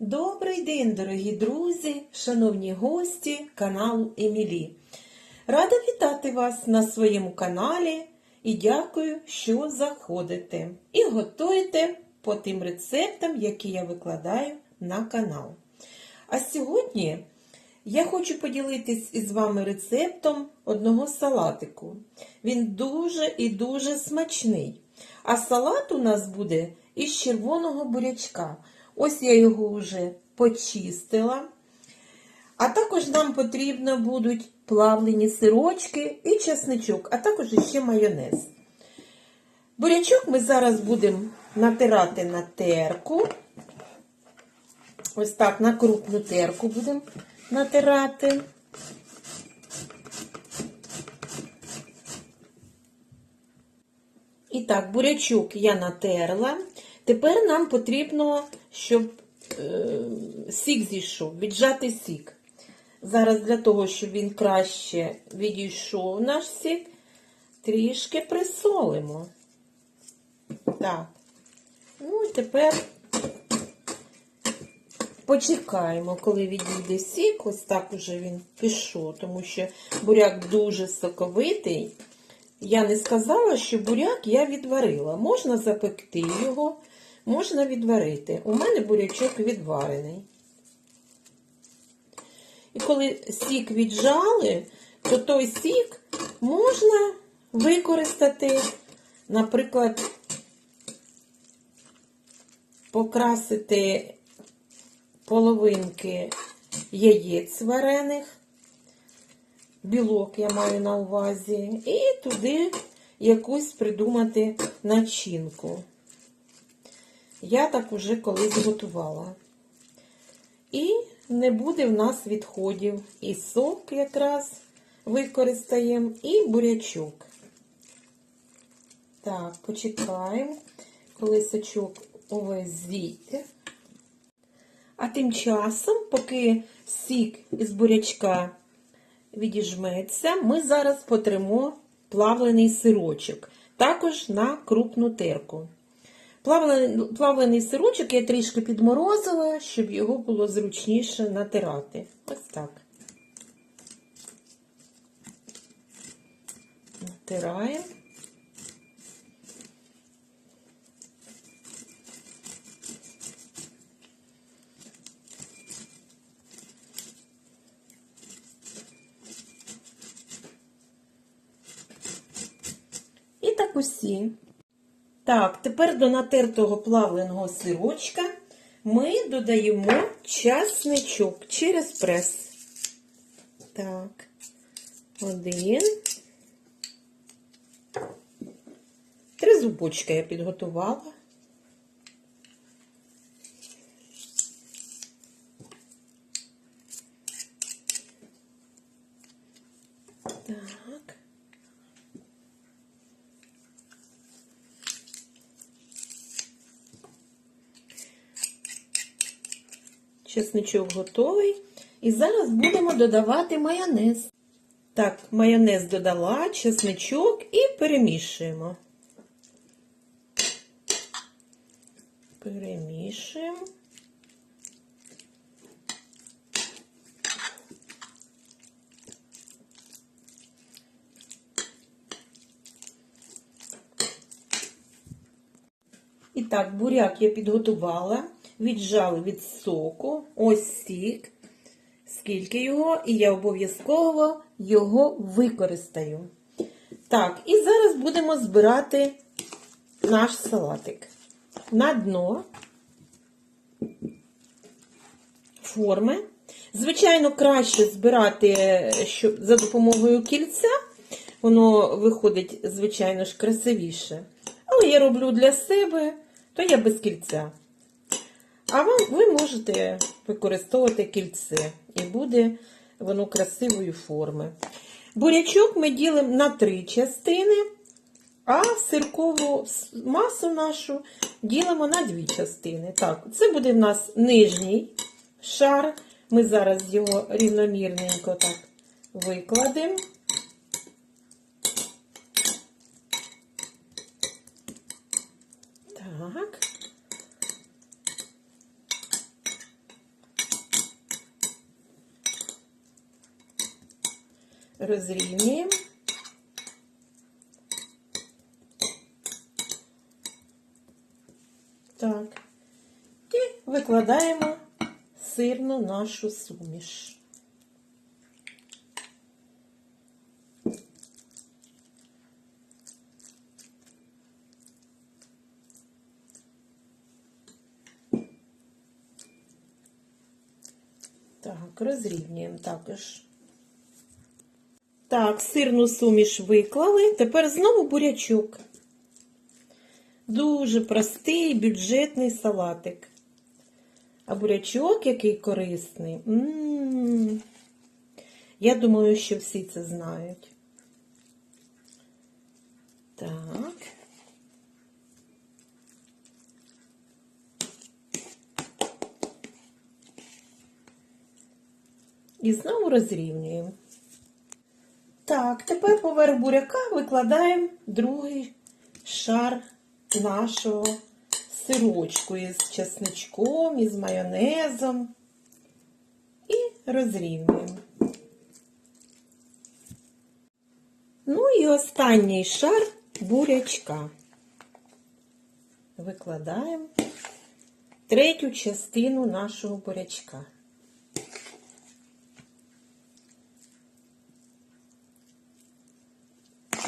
Добрий день, дорогі друзі, шановні гості каналу Емілі. Рада вітати вас на своєму каналі і дякую, що заходите і готуєте по тим рецептам, які я викладаю на канал. А сьогодні я хочу поділитись із вами рецептом одного салатику. Він дуже і дуже смачний. А салат у нас буде із червоного бурячка. Ось я його вже почистила. А також нам потрібно будуть плавлені сирочки і чесничок, а також ще майонез. Бурячок ми зараз будемо натирати на терку. Ось так на крупну терку будемо натирати. І так, бурячок я натерла. Тепер нам потрібно, щоб е, сік зійшов, віджати сік. Зараз для того, щоб він краще відійшов наш сік, трішки присолимо. Так. Ну і тепер почекаємо, коли відійде сік. Ось так уже він пішов, тому що буряк дуже соковитий. Я не сказала, що буряк я відварила. Можна запекти його, можна відварити. У мене бурячок відварений. І коли сік віджали, то той сік можна використати, наприклад, покрасити половинки яєць варених білок я маю на увазі, і туди якусь придумати начинку. Я так уже колись готувала. І не буде в нас відходів. І сок якраз використаємо, і бурячок. Так, почекаємо, коли сочок увесь зійде. А тим часом, поки сік із бурячка відіжметься, ми зараз потримо плавлений сирочок, також на крупну терку. Плавлений, плавлений сирочок я трішки підморозила, щоб його було зручніше натирати. Ось так. Натираємо. І так усі. Так, тепер до натертого плавленого сирочка ми додаємо часничок через прес. Так, один. Три зубочка я підготувала. Так. Чесничок готовий. І зараз будемо додавати майонез. Так, майонез додала, чесничок і перемішуємо. Перемішуємо. І так, буряк я підготувала, віджали від соку, ось сік, скільки його, і я обов'язково його використаю. Так, і зараз будемо збирати наш салатик. На дно форми. Звичайно, краще збирати щоб, за допомогою кільця. Воно виходить, звичайно ж, красивіше. Але я роблю для себе, то я без кільця. А вам, ви можете використовувати кільце. І буде воно красивої форми. Бурячок ми ділимо на три частини, а сиркову масу нашу ділимо на дві частини. Так, це буде в нас нижній шар. Ми зараз його рівномірненько так викладемо. Так. Розрівнюємо. Так. І викладаємо сирну нашу суміш. Так, розрівнюємо також. Так, сирну суміш виклали. Тепер знову бурячок. Дуже простий бюджетний салатик. А бурячок який корисний. М-м-м. Я думаю, що всі це знають. Так. І знову розрівнюємо. Так, тепер поверх буряка викладаємо другий шар нашого сирочку із чесничком, із майонезом і розрівнюємо. Ну і останній шар бурячка. Викладаємо третю частину нашого бурячка.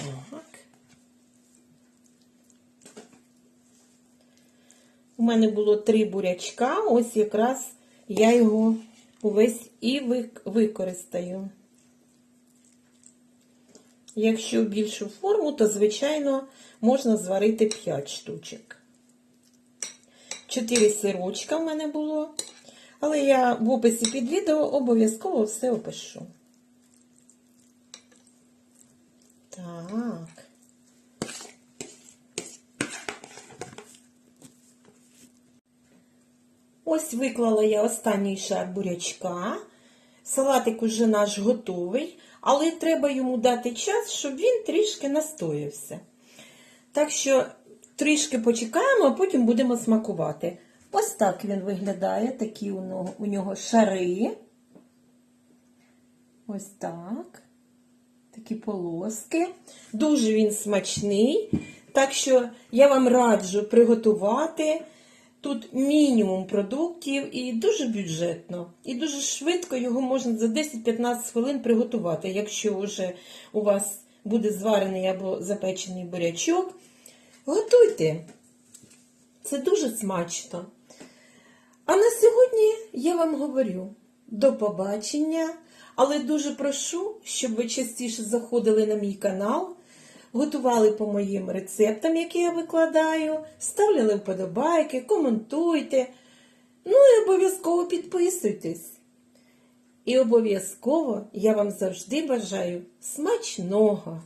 Так. У мене було три бурячка, ось якраз я його увесь і використаю. Якщо більшу форму, то, звичайно, можна зварити 5 штучок. Чотири сирочка в мене було, але я в описі під відео обов'язково все опишу. Так. Ось виклала я останній шар бурячка. Салатик уже наш готовий, але треба йому дати час, щоб він трішки настоявся. Так що трішки почекаємо, а потім будемо смакувати. Ось так він виглядає, такі у нього, у нього шари. Ось так. Такі полоски. Дуже він смачний. Так що я вам раджу приготувати. Тут мінімум продуктів і дуже бюджетно. І дуже швидко його можна за 10-15 хвилин приготувати. Якщо вже у вас буде зварений або запечений бурячок, готуйте. Це дуже смачно. А на сьогодні я вам говорю до побачення, але дуже прошу, щоб ви частіше заходили на мій канал готували по моїм рецептам, які я викладаю, ставляли вподобайки, коментуйте. Ну і обов'язково підписуйтесь. І обов'язково я вам завжди бажаю смачного!